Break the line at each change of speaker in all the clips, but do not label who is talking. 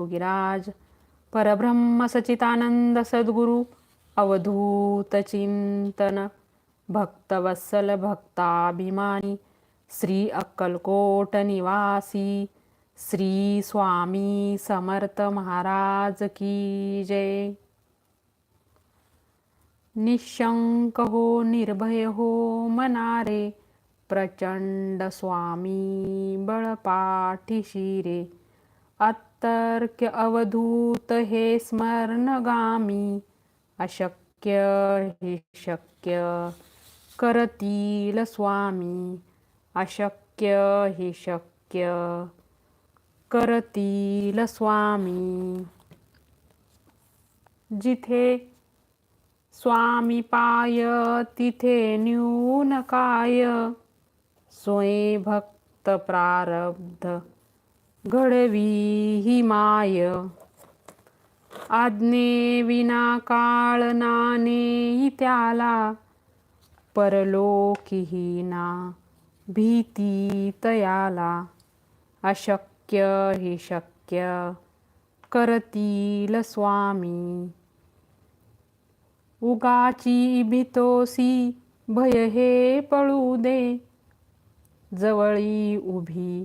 योगिराज परब्रह्म सचितानंद सद्गुरु अवधूत चिंतन भक्तवत्सल भक्ताभिमानी श्री अक्कलकोट निवासी श्री स्वामी समर्थ महाराज की जय। निशंक हो निर्भय हो मनारे प्रचंड स्वामी बळपाठीशी रे तर्क अवधूत हे स्मरणगामी. अशक्य हे शक्य करतील स्वामी. अशक्य हे शक्य करतील स्वामी. जिथे स्वामी पाय तिथे न्यून काय? स्वयं भक्त प्रारब्ध घडवी ही माय. आज्ञे विना काळ नाने त्याला. परलोकीही ना भीती तयाला. अशक्य हे शक्य करतील स्वामी. उगाची भीतोसी भय हे पळू दे. जवळी उभी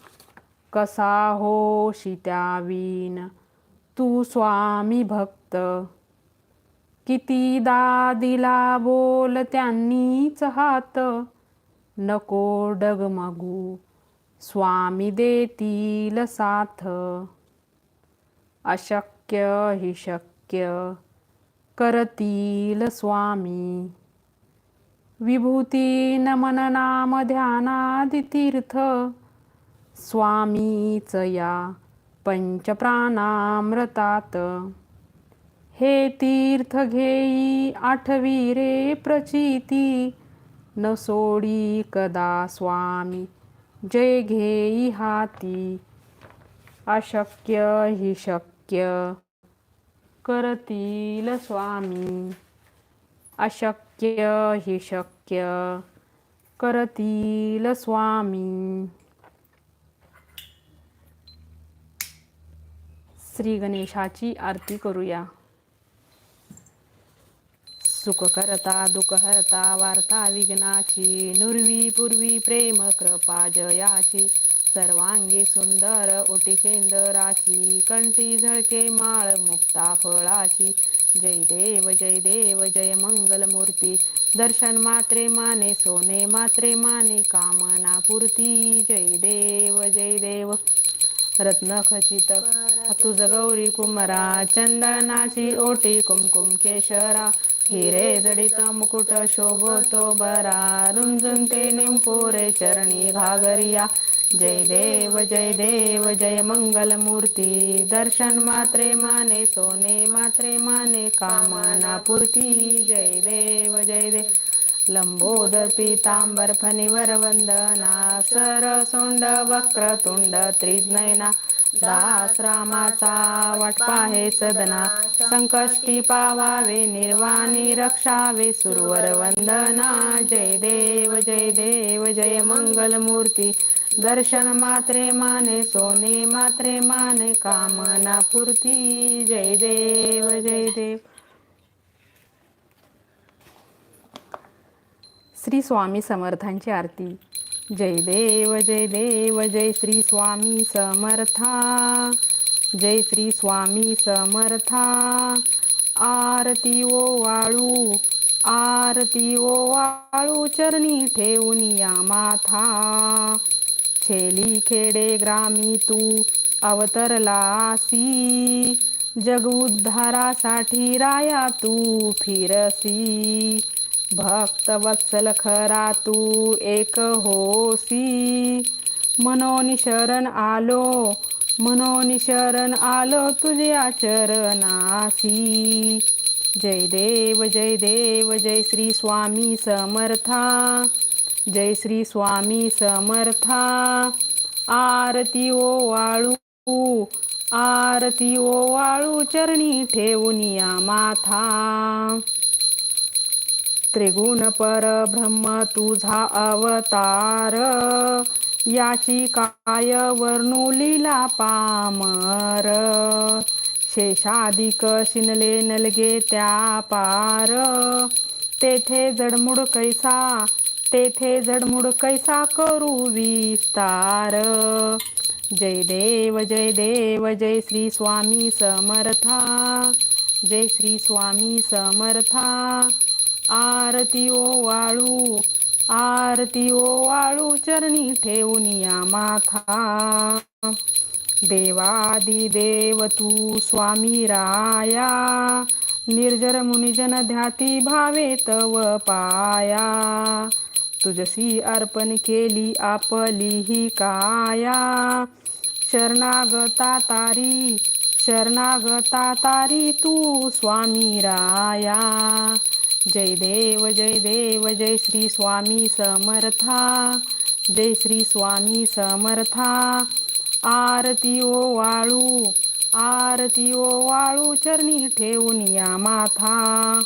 कसा होशी त्यावीन तू स्वामी भक्त. कितीदा दिला बोल त्यांनीच हात. नको डगमगू स्वामी देतील साथ. अशक्य हि शक्य करतील स्वामी. विभूती नमन नाम ध्यानादि तीर्थ स्वामीच या पंचप्राणामृतात। हे तीर्थ घेई आठवी रे प्रचिती न सोडी कदा स्वामी जय घेई हाती अशक्य हि शक्य। करतील स्वामी अशक्य हि शक्य। करतील स्वामी। श्री गणेशाची आरती करूया. सुख करता दुःख हरता वार्ता विघ्नाची नुरवी पूर्वी प्रेम कृपा जयाची सर्वांगी सुंदर ओटी शेंदराची कंठी झळके माळ मुक्ता फळाची. जय देव जय देव जय मंगल मूर्ती दर्शन मात्रे माने सोने मात्रे माने कामना पूर्ती. जय देव जय देव. रत्न खचित तुझ गौरी कुमरा चंदनाची ओटी कुमकुम केशरा हिरे जडित मुकुट शोभतो बरा रुंजून ते निंपोरे चरणी घागरिया जय देव जय देव जय मंगल मूर्ती दर्शन मात्रे माने सोने मात्रे माने कामना पूर्ती जय देव जय देव। लंबोदर पीतांबर फणीवर वंदना सर सोंड वक्रतुंड त्रिज्नयना दास रामाचा वाटपा हे सदना संकष्टी पावावे निर्वाणी रक्षावे सुरवर वंदना जय देव जय देव जय मंगल मूर्ती दर्शन मात्रे माने सोने मात्रे माने कामना पूर्ती जय देव जय देव श्री स्वामी समर्थांची आरती. जय देव जय देव जय श्री स्वामी समर्था. जय श्री स्वामी समर्था. आरती ओ वाळू आरती ओ वाळू चरणी ठेवून या माथा. छेली खेडे ग्रामी तू अवतरलासी जग उद्धारासाठी राया तू फिरसी. भक्त वत्सल खरा तू एक होसी। मनोनी शरण आलो म्हणून शरण आलो तुझ्या चरणासी। जय देव जय देव जय श्री स्वामी समर्था। जय श्री स्वामी समर्था। आरती ओ वाळू आरती ओ वाळू चरणी ठेवून या माथा। त्रिगुण परब्रह्म तुझा अवतार. याची काय वर्णुलीला पामर. शेषाधिक शिनले नलगे त्या पार. तेथे जडमुड कैसा तेथे जडमुड कैसा करू विस्तार. जय देव जय देव जय श्री स्वामी समर्था. जय श्री स्वामी समर्था. आरती ओ वाळू आरती ओ वाळू चरणी ठेवून या माथा. देवादिदेव तू स्वामी राया निर्जर मुनिजन ध्याती भावे तव पाया. तुझसी अर्पण केली आपली ही काया. शरणागता तारी शरणागता तारी तू स्वामी राया. जय देव जय देव जय श्री स्वामी समर्था जय श्री स्वामी समर्था. आरती ओ वाळू आरती ओ वाळू चरणी ठेवून या माथा.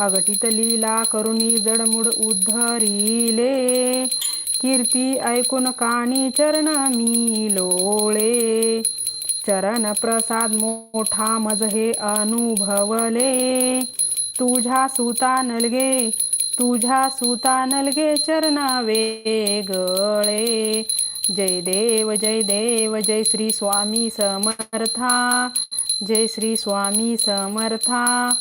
अगटित लीला करुणी जडमुड उद्धरिले. कीर्ती ऐकून काणी चरण मी लोळे चरण प्रसाद मोठा मज हे अनुभवले. तुझ्या सुता नलगे तुझ्या सुता नलगे चरणा वेगळे. जय देव जय देव जय श्री स्वामी समर्था जय श्री स्वामी समर्था.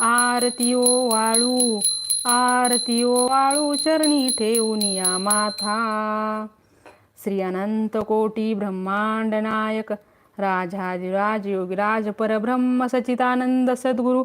आरतीओ वाळू आरतीओ वाळू चरणी ठेवून या माथा. श्री अनंत कोटी ब्रह्मांड नायक राजाधिराज योगिराज परब्रह्म सचितानंद सद्गुरु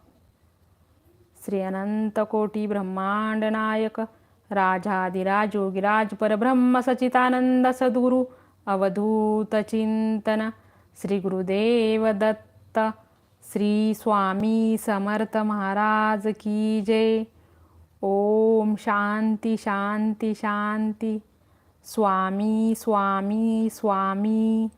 श्री अनंत कोटी ब्रह्मांड नायक राजाधिराज योगिराज परब्रह्म सचितानंद सद्गुरु अवधूत चिंतन श्री गुरुदेव दत्त श्री स्वामी समर्थ महाराज की जय। ओम शांती शांती शांती। स्वामी स्वामी स्वामी।